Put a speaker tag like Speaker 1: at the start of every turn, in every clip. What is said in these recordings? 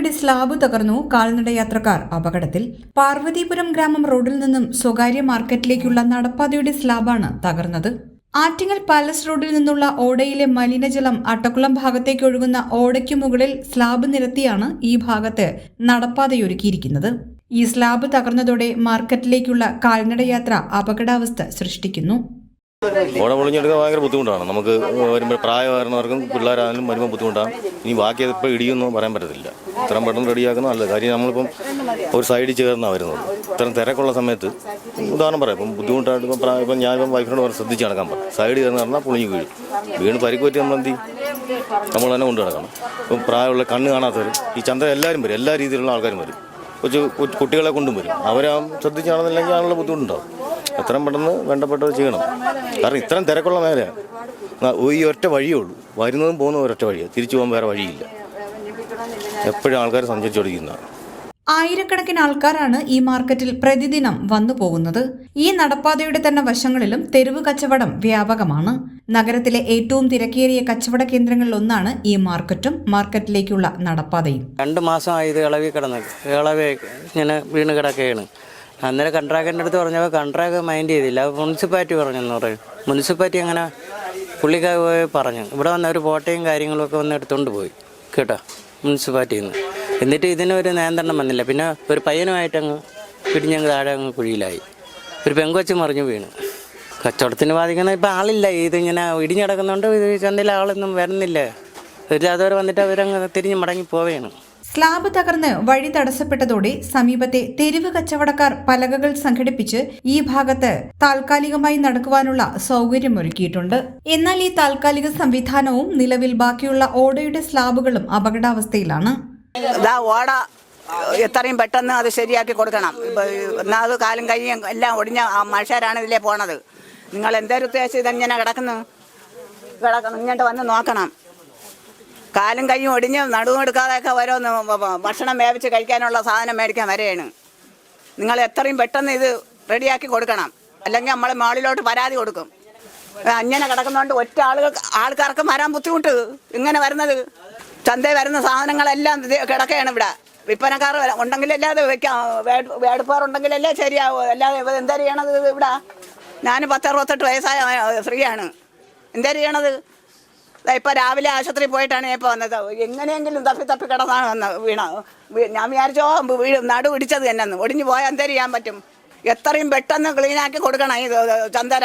Speaker 1: നടപ്പാതയുടെ slab തകർന്നു കാൽനട യാത്രക്കാർ. അപകടത്തിൽ പാർവതീപുരം ഗ്രാമം റോഡിൽ നിന്നും സ്വകാര്യ മാർക്കറ്റിലേക്കുള്ള നടപ്പാതയുടെ സ്ലാബാണ് തകർന്നത്. ആറ്റിങ്ങൽ പാലസ് റോഡിൽ നിന്നുള്ള ഓടയിലെ മലിനജലം അട്ടക്കുളം ഭാഗത്തേക്ക് ഒഴുകുന്ന ഓടയ്ക്ക് മുകളിൽ സ്ലാബ് നിരത്തിയാണ് ഈ ഭാഗത്ത് നടപ്പാതയൊരുക്കിയിരിക്കുന്നത്. ഈ സ്ലാബ് തകർന്നതോടെ മാർക്കറ്റിലേക്കുള്ള കാൽനടയാത്ര അപകടാവസ്ഥ സൃഷ്ടിക്കുന്നു.
Speaker 2: ഓട പൊളിഞ്ഞെടുക്കാൻ ഭയങ്കര ബുദ്ധിമുട്ടാണ്. നമുക്ക് വരുമ്പോൾ പ്രായമായിരുന്നവർക്കും പിള്ളേരായാലും വരുമ്പോൾ ബുദ്ധിമുട്ടാണ്. ഇനി ബാക്കി ഇപ്പോൾ ഇടിയൊന്നും പറയാൻ പറ്റത്തില്ല. ഇത്രയും പെട്ടെന്ന് റെഡിയാക്കുന്ന നല്ലത്. കാര്യം നമ്മളിപ്പം ഒരു സൈഡിൽ ചേർന്നാണ് വരുന്നത്. ഇത്രയും തിരക്കുള്ള സമയത്ത് ഉദാഹരണം പറയാം. ഇപ്പം ബുദ്ധിമുട്ടായിട്ട് ഇപ്പം പ്രായം ഇപ്പം ഞാനിപ്പം വൈഫിനോട് പറഞ്ഞ് ശ്രദ്ധിച്ച് നടക്കാൻ പറയും സൈഡിൽ ചേർന്ന് പറഞ്ഞാൽ പൊളിഞ്ഞ് വീഴും. വീണ് പരിക്ക് പറ്റി നമ്മൾ നമ്മൾ തന്നെ കൊണ്ടു നടക്കണം. ഇപ്പം പ്രായമുള്ള കണ്ണ് കാണാത്തവർ ഈ ചന്ത എല്ലാവരും വരും. എല്ലാ രീതിയിലുള്ള ആൾക്കാരും വരും. കൊച്ചു കുട്ടികളെ കൊണ്ടും വരും. അവരാ ശ്രദ്ധിച്ച് നടന്നില്ലെങ്കിൽ അതിനുള്ള ബുദ്ധിമുട്ടുണ്ടാവും. എത്രയും പെട്ടെന്ന് വേണ്ടപ്പെട്ടത് ചെയ്യണം. കാരണം ഇത്രയും തിരക്കുള്ള മേലെയാണ് ന- ഈ ഒറ്റ വഴിയേ ഉള്ളൂ. വരുന്നതും പോകുന്നതും ഒരൊറ്റ വഴിയാണ് തിരിച്ചു പോകാൻ വേറെ വഴിയില്ല. എപ്പോഴും ആൾക്കാർ സഞ്ചരിച്ചുകൊണ്ടിരിക്കുന്നതാണ്
Speaker 1: ആയിരക്കണക്കിന് ആൾക്കാരാണ് ഈ മാർക്കറ്റിൽ പ്രതിദിനം വന്നു പോകുന്നത്. ഈ നടപ്പാതയുടെ തന്നെ വശങ്ങളിലും തെരുവ് കച്ചവടം വ്യാപകമാണ്. നഗരത്തിലെ ഏറ്റവും തിരക്കേറിയ കച്ചവട കേന്ദ്രങ്ങളിൽ ഒന്നാണ് ഈ മാർക്കറ്റും മാർക്കറ്റിലേക്കുള്ള നടപ്പാതയും.
Speaker 3: രണ്ട് മാസമായി ഇത് ഇളവി കിടന്നത് ഇളവി ഇങ്ങനെ വീണ് കിടക്കുകയാണ്. അന്നേരം കൺട്രാക്ടറിന്റെ അടുത്ത് പറഞ്ഞപ്പോൾ കൺട്രാക്ട് മൈൻഡ് ചെയ്തില്ല. അത് മുനിസിപ്പാലിറ്റി പറഞ്ഞെന്ന് പറയും. മുനിസിപ്പാലിറ്റി അങ്ങനെ പുള്ളിക്കാർ പോയി പറഞ്ഞു. ഇവിടെ വന്ന ഒരു ഫോട്ടോയും കാര്യങ്ങളൊക്കെ വന്ന് എടുത്തുകൊണ്ട് പോയി. കേട്ടോ? മുനിസിപ്പാലിറ്റിയിൽ നിന്ന് എന്നിട്ട് ഇതിനൊരു നിയന്ത്രണം വന്നില്ല. പിന്നെ ഒരു പയ്യനുമായിട്ടങ്ങ് പിടിഞ്ഞങ്ങ് താഴെ അങ്ങ് കുഴിയിലായി. ഒരു പെങ്കൊച്ച് മറിഞ്ഞു വീണു. കച്ചവടത്തിന് ബാധിക്കുന്ന ഇപ്പം ആളില്ല. ഇതിങ്ങനെ ഇടിഞ്ഞടക്കുന്നതുകൊണ്ട് ഇത് ചന്തയിൽ ആളൊന്നും വരുന്നില്ല. ഒരു അതവരെ വന്നിട്ട് അവരങ്ങ് തിരിഞ്ഞ് മടങ്ങി പോവുകയാണ്
Speaker 1: സ്ലാബ് തകർന്ന് വഴി തടസ്സപ്പെട്ടതോടെ സമീപത്തെ തെരുവ് കച്ചവടക്കാർ പലകകൾ സംഘടിപ്പിച്ച് ഈ ഭാഗത്ത് താൽക്കാലികമായി നടക്കുവാനുള്ള സൗകര്യമൊരുക്കിയിട്ടുണ്ട്. എന്നാൽ ഈ താൽക്കാലിക സംവിധാനവും നിലവിൽ ബാക്കിയുള്ള ഓടയുടെ സ്ലാബുകളും അപകടാവസ്ഥയിലാണ്.
Speaker 4: ഓട എത്രയും പെട്ടെന്ന് അത് ശരിയാക്കി കൊടുക്കണം. എന്നാൽ അത് കാലും കൈയും എല്ലാം ഒടിഞ്ഞ മനുഷ്യരാണ് ഇതിലേ പോണത്. നിങ്ങൾ എന്തൊരു ഉദ്ദേശിച്ച് ഇതെങ്ങനെ കിടക്കുന്നു? കിടക്കണം ഇങ്ങോട്ട് വന്ന് നോക്കണം. കാലും കൈയും ഒടിഞ്ഞ് നടുവും എടുക്കാതെയൊക്കെ ഓരോന്ന് ഭക്ഷണം വേവിച്ച് കഴിക്കാനുള്ള സാധനം മേടിക്കാൻ വരെയാണ്. നിങ്ങൾ എത്രയും പെട്ടെന്ന് ഇത് റെഡിയാക്കി കൊടുക്കണം. അല്ലെങ്കിൽ നമ്മൾ മാളിലോട്ട് പരാതി കൊടുക്കും. അങ്ങനെ കിടക്കുന്നതുകൊണ്ട് ഒറ്റ ആളുകൾ ആൾക്കാർക്ക് വരാൻ ബുദ്ധിമുട്ട്. ഇങ്ങനെ വരുന്നത്. ചന്തയിൽ വരുന്ന സാധനങ്ങളെല്ലാം കിടക്കുകയാണ് ഇവിടെ. വിൽപ്പനക്കാർ ഉണ്ടെങ്കിലല്ലാതെ വെക്കാം. വേടുപ്പാറുണ്ടെങ്കിലല്ലേ ശരിയാവൂ. അല്ലാതെ എന്താ ചെയ്യണത് ഇവിടെ? ഞാൻ പത്തറുപത്തെട്ട് വയസ്സായ സ്ത്രീയാണ് എന്താ ചെയ്യണത്? ഇപ്പൊ രാവിലെ ആശുപത്രിയിൽ പോയിട്ടാണ് ഞാൻ ഇപ്പൊ വന്നത്. എങ്ങനെയെങ്കിലും തപ്പി തപ്പി കിടന്നാണ് വന്ന വീണ ഞാൻ വിചാരിച്ചോ വീട് നടു പിടിച്ചത് തന്നെ ഒടിഞ്ഞു പോയാൽ എന്തേ ചെയ്യാൻ പറ്റും? എത്രയും പെട്ടെന്ന് ക്ലീനാക്കി കൊടുക്കണം ഈ ചന്ദര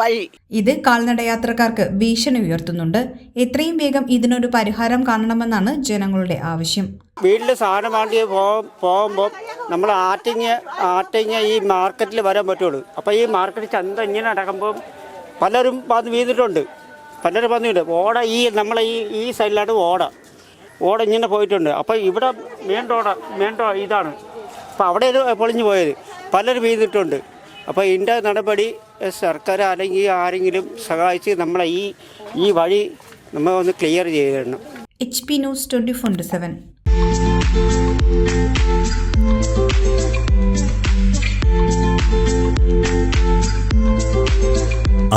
Speaker 4: വഴി.
Speaker 1: ഇത് കാൽനടയാത്രക്കാർക്ക് ഭീഷണി ഉയർത്തുന്നുണ്ട്. എത്രയും വേഗം ഇതിനൊരു പരിഹാരം കാണണമെന്നാണ് ജനങ്ങളുടെ ആവശ്യം.
Speaker 5: വീട്ടിൽ സാധനം വാങ്ങി പോകുമ്പോൾ നമ്മൾ ആറ്റിങ് ആറ്റിങ് ഈ മാർക്കറ്റിൽ വരാൻ പറ്റുള്ളൂ. അപ്പോൾ ഈ മാർക്കറ്റ് ചന്ത ഇങ്ങനെ നടക്കുമ്പോൾ പലരും വന്ന് വീണിട്ടുണ്ട്. പലരും വന്നിട്ടുണ്ട് ഓട ഈ നമ്മളെ ഈ ഈ സൈഡിലാണ് ഓട. ഓട ഇങ്ങനെ പോയിട്ടുണ്ട്. അപ്പോൾ ഇവിടെ മെയിൻ മേണ്ടോ ഇതാണ്. അപ്പോൾ അവിടെ ഒരു പൊളിഞ്ഞു പോയത്. പലരും വീണിട്ടുണ്ട് അപ്പോൾ ഇതിന്റെ നടപടി സർക്കാർ അല്ലെങ്കിൽ ആരെങ്കിലും സഹായിച്ച് നമ്മളെ ഈ ഈ വഴി നമ്മൾ ഒന്ന് clear ചെയ്തിടണം.
Speaker 1: H P news twenty four seven